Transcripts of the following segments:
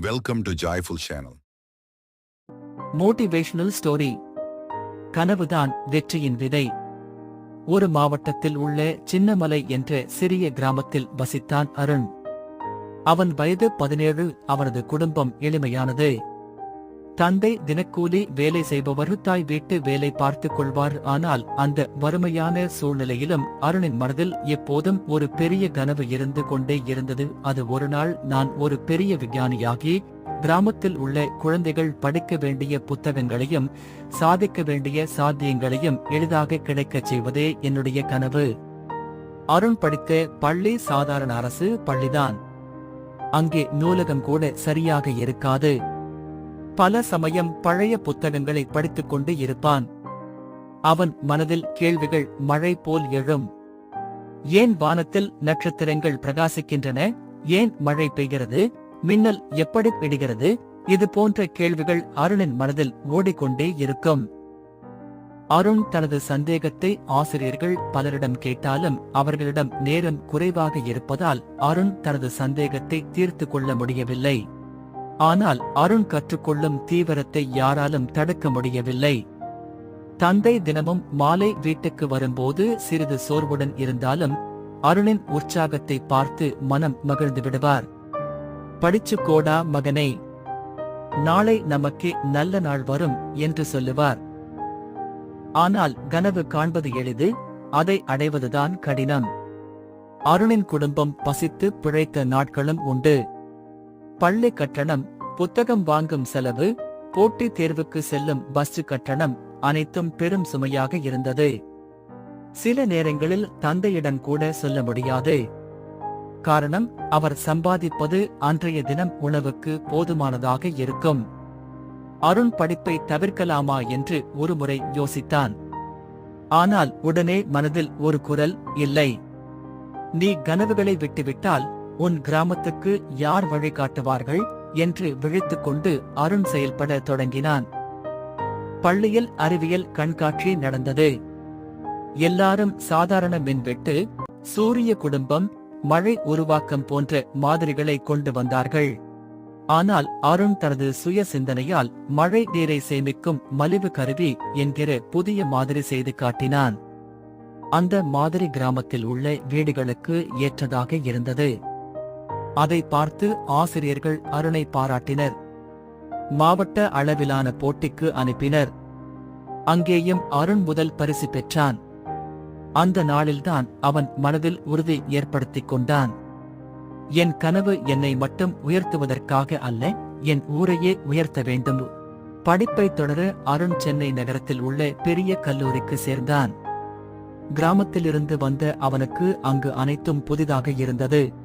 Welcome to joyful channel motivational story கனவுதான் வெற்றியின் விதை. ஒரு மாவட்டத்தில் உள்ள சின்னமலை என்ற சிறிய கிராமத்தில் வசித்தான் அருண். அவன் வயது பதினேழு அவனது குடும்பம் எளிமையானது. தந்தை தினக்கூலி வேலை செய்பவர் தாய் வீட்டு வேலை பார்த்துக் கொள்வார். ஆனால் அந்த வறுமையான சூழ்நிலையிலும் அருணின் மனதில் எப்போதும் ஒரு பெரிய கனவு இருந்து கொண்டே இருந்தது. அது ஒரு நாள் நான் ஒரு பெரிய விஞ்ஞானியாகி கிராமத்தில் உள்ள குழந்தைகள் படிக்க வேண்டிய புத்தகங்களையும் சாதிக்க வேண்டிய சாத்தியங்களையும் எளிதாக கிடைக்கச் செய்வதே என்னுடைய கனவு. அருண் படித்த பள்ளி சாதாரண அரசு பள்ளிதான். அங்கே நூலகம் கூட சரியாக இருக்காது. பல சமயம் பழைய புத்தகங்களை படித்துக் கொண்டு இருப்பான். அவன் மனதில் கேள்விகள் மழை போல் எழும். ஏன் வானத்தில் நட்சத்திரங்கள் பிரகாசிக்கின்றன? ஏன் மழை பெய்கிறது? மின்னல் எப்படி பிடிகிறது இது போன்ற கேள்விகள் அருணின் மனதில் ஓடிக்கொண்டே இருக்கும். அருண் தனது சந்தேகத்தை ஆசிரியர்கள் பலரிடம் கேட்டாலும் அவர்களிடம் நேரம் குறைவாக இருப்பதால் அருண் தனது சந்தேகத்தை தீர்த்து கொள்ள முடியவில்லை. ஆனால் அருண் கற்றுக்கொள்ளும் தீவிரத்தை யாராலும் தடுக்க முடியவில்லை. தந்தை தினமும் மாலை வீட்டுக்கு வரும்போது சிறிது சோர்வுடன் இருந்தாலும் அருணின் உற்சாகத்தை பார்த்து மனம் மகிழ்ந்து விடுவார். படிச்சு கோடா மகனே. நாளை நமக்கு நல்ல நாள் வரும் என்று சொல்லுவார். ஆனால் கனவு காண்பது எளிது அதை அடைவதுதான் கடினம். அருணின் குடும்பம் பசித்து பிழைத்த நாட்களும் உண்டு. பள்ளி கட்டணம் புத்தகம் வாங்கும் செலவு போட்டித் தேர்வுக்கு செல்லும் பஸ் கட்டணம் அனைத்தும் பெரும் சுமையாக இருந்தது. சில நேரங்களில் தந்தையிடம் கூட சொல்ல முடியாது. காரணம் அவர் சம்பாதிப்பது அன்றைய தினம் உணவுக்கு போதுமானதாக இருக்கும். அருண் படிப்பை தவிர்க்கலாமா என்று ஒருமுறை யோசித்தான். ஆனால் உடனே மனதில் ஒரு குரல் இல்லை. நீ கனவுகளை விட்டுவிட்டால் உன் கிராமத்துக்கு யார் வழிகாட்டுவார்கள் என்று விழித்துக் கொண்டு அருண் செயல்பட தொடங்கினான். பள்ளியில் அறிவியல் கண்காட்சி நடந்தது. எல்லாரும் சாதாரண மின்வெட்டு சூரிய குடும்பம் மழை உருவாக்கம் போன்ற மாதிரிகளை கொண்டு வந்தார்கள். ஆனால் அருண் தனது சுய சிந்தனையால் மழை நீரை சேமிக்கும் மலிவு கருவி என்கிற புதிய மாதிரி செய்து காட்டினான். அந்த மாதிரி கிராமத்தில் உள்ள வீடுகளுக்கு ஏற்றதாக இருந்தது. அதை பார்த்து ஆசிரியர்கள் அருணை பாராட்டினர். மாவட்ட அளவிலான போட்டிக்கு அனுப்பினர். அங்கேயும் அருண் முதல் பரிசு பெற்றான். அந்த நாளில்தான் அவன் மனதில் உறுதி ஏற்படுத்திக் கொண்டான். என் கனவு என்னை மட்டும் உயர்த்துவதற்காக அல்ல என் ஊரையே உயர்த்த வேண்டும். படிப்பை தொடர அருண் சென்னை நகரத்தில் உள்ள பெரிய கல்லூரிக்கு சேர்ந்தான். கிராமத்திலிருந்து வந்த அவனுக்கு அங்கு அனைத்தும் புதிதாக இருந்தது.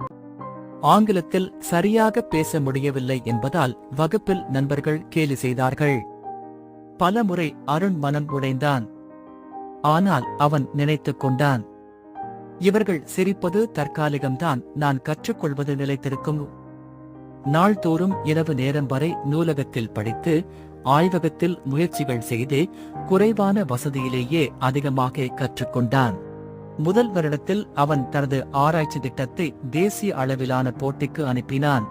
ஆங்கிலத்தில் சரியாக பேச முடியவில்லை என்பதால் வகுப்பில் நண்பர்கள் கேலி செய்தார்கள். பல முறை அருண் மனம் உடைந்தான். ஆனால் அவன் நினைத்துக் கொண்டான். இவர்கள் சிரிப்பது தற்காலிகம்தான் நான் கற்றுக்கொள்வது நிலைத்திருக்கும். நாள்தோறும் இரவு நேரம் வரை நூலகத்தில் படித்து ஆய்வகத்தில் முயற்சிகள் செய்து குறைவான வசதியிலேயே அதிகமாக கற்றுக்கொண்டான். முதல் வருடத்தில் அவன் தனது ஆராய்ச்சி திட்டத்தை தேசிய அளவிலான போட்டிக்கு அனுப்பினான்.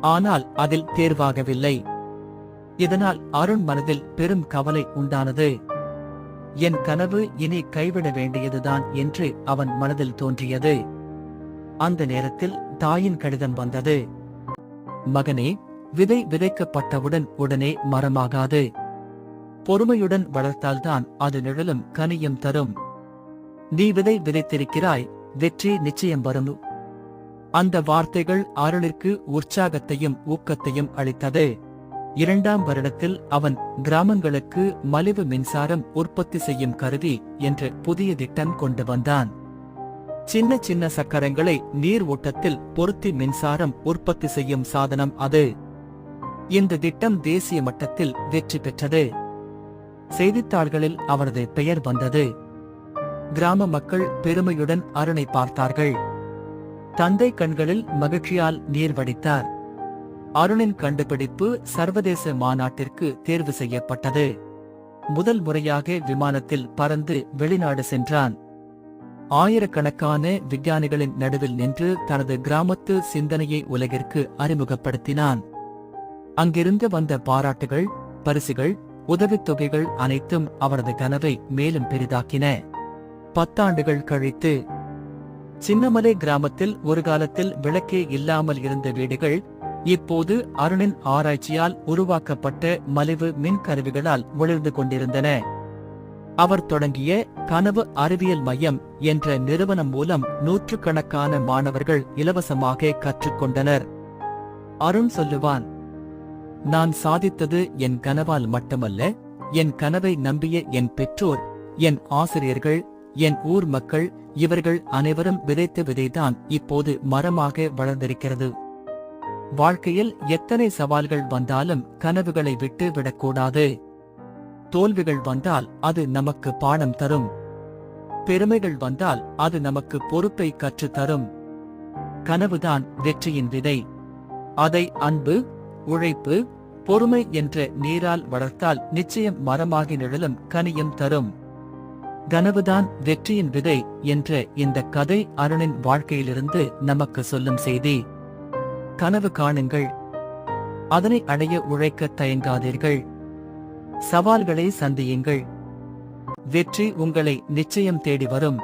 ஆனால் அதில் தேர்வாகவில்லை. இதனால் அருண் மனதில் பெரும் கவலை உண்டானது. என் கனவு இனி கைவிட வேண்டியதுதான் என்று அவன் மனதில் தோன்றியது. அந்த நேரத்தில் தாயின் கடிதம் வந்தது. மகனே விதை விதைக்கப்பட்டவுடன் உடனே மரமாகாது. பொறுமையுடன் வளர்த்தால்தான் அது நிழலும் கனியும் தரும். நீ விதை விதைத்திருக்கிறாய் வெற்றி நிச்சயம் வரும். அந்த வார்த்தைகள் அருளிற்கு உற்சாகத்தையும் ஊக்கத்தையும் அளித்தது. இரண்டாம் வருடத்தில் அவன் கிராமங்களுக்கு மலிவு மின்சாரம் உற்பத்தி செய்யும் கருவி என்ற புதிய திட்டம் கொண்டு வந்தான். சின்ன சின்ன சக்கரங்களை நீர் ஓட்டத்தில் பொருத்தி மின்சாரம் உற்பத்தி செய்யும் சாதனம் அது. இந்த திட்டம் தேசிய மட்டத்தில் வெற்றி பெற்றது. செய்தித்தாள்களில் அவரது பெயர் வந்தது. கிராம மக்கள் பெருமையுடன் அருணை பார்த்தார்கள். தந்தை கண்களில் மகிழ்ச்சியால் நீர் வடித்தார். அருணின் கண்டுபிடிப்பு சர்வதேச மாநாட்டிற்கு தேர்வு செய்யப்பட்டது. முதல் முறையாக விமானத்தில் பறந்து வெளிநாடு சென்றான். ஆயிரக்கணக்கான விஞ்ஞானிகளின் நடுவில் நின்று தனது கிராமத்து சிந்தனையை உலகிற்கு அறிமுகப்படுத்தினான். அங்கிருந்து வந்த பாராட்டுகள் பரிசுகள் உதவித்தொகைகள் அனைத்தும் அவரது கனவை மேலும் பெரிதாக்கின. பத்தாண்டுகள் கழித்து சின்னமலை கிராமத்தில் ஒரு காலத்தில் விளக்கே இல்லாமல் இருந்த வீடுகள் இப்போது அருணின் ஆராய்ச்சியால் உருவாக்கப்பட்ட மலிவு மின் கருவிகளால் ஒளிர்ந்து கொண்டிருந்தன. அவர் தொடங்கிய கனவு அறிவியல் மையம் என்ற நிறுவனம் மூலம் நூற்றுக்கணக்கான மாணவர்கள் இலவசமாக கற்றுக்கொண்டனர். அருண் சொல்லுவான் நான் சாதித்தது என் கனவால் மட்டுமல்ல என் கனவை நம்பிய என் பெற்றோர் என் ஆசிரியர்கள் என் ஊர் மக்கள் இவர்கள் அனைவரும் விதைத்த விதைதான் இப்போது மரமாக வளர்ந்திருக்கிறது. வாழ்க்கையில் எத்தனை சவால்கள் வந்தாலும் கனவுகளை விட்டு விடக்கூடாது. தோல்விகள் வந்தால் அது நமக்கு பாடம் தரும். பெருமைகள் வந்தால் அது நமக்கு பொறுப்பை கற்றுத் தரும். கனவுதான் வெற்றியின் விதை. அதை அன்பு உழைப்பு பொறுமை என்ற நீரால் வளர்த்தால் நிச்சயம் மரமாகி நிழலும் கனியும் தரும். கனவுதான் வெற்றியின் விதை என்ற இந்த கதை அருணின் வாழ்க்கையிலிருந்து நமக்கு சொல்லும் செய்தி. கனவு காணுங்கள். அதனை அடைய உழைக்க தயங்காதீர்கள். சவால்களை சந்தியுங்கள். வெற்றி உங்களை நிச்சயம் தேடி வரும்.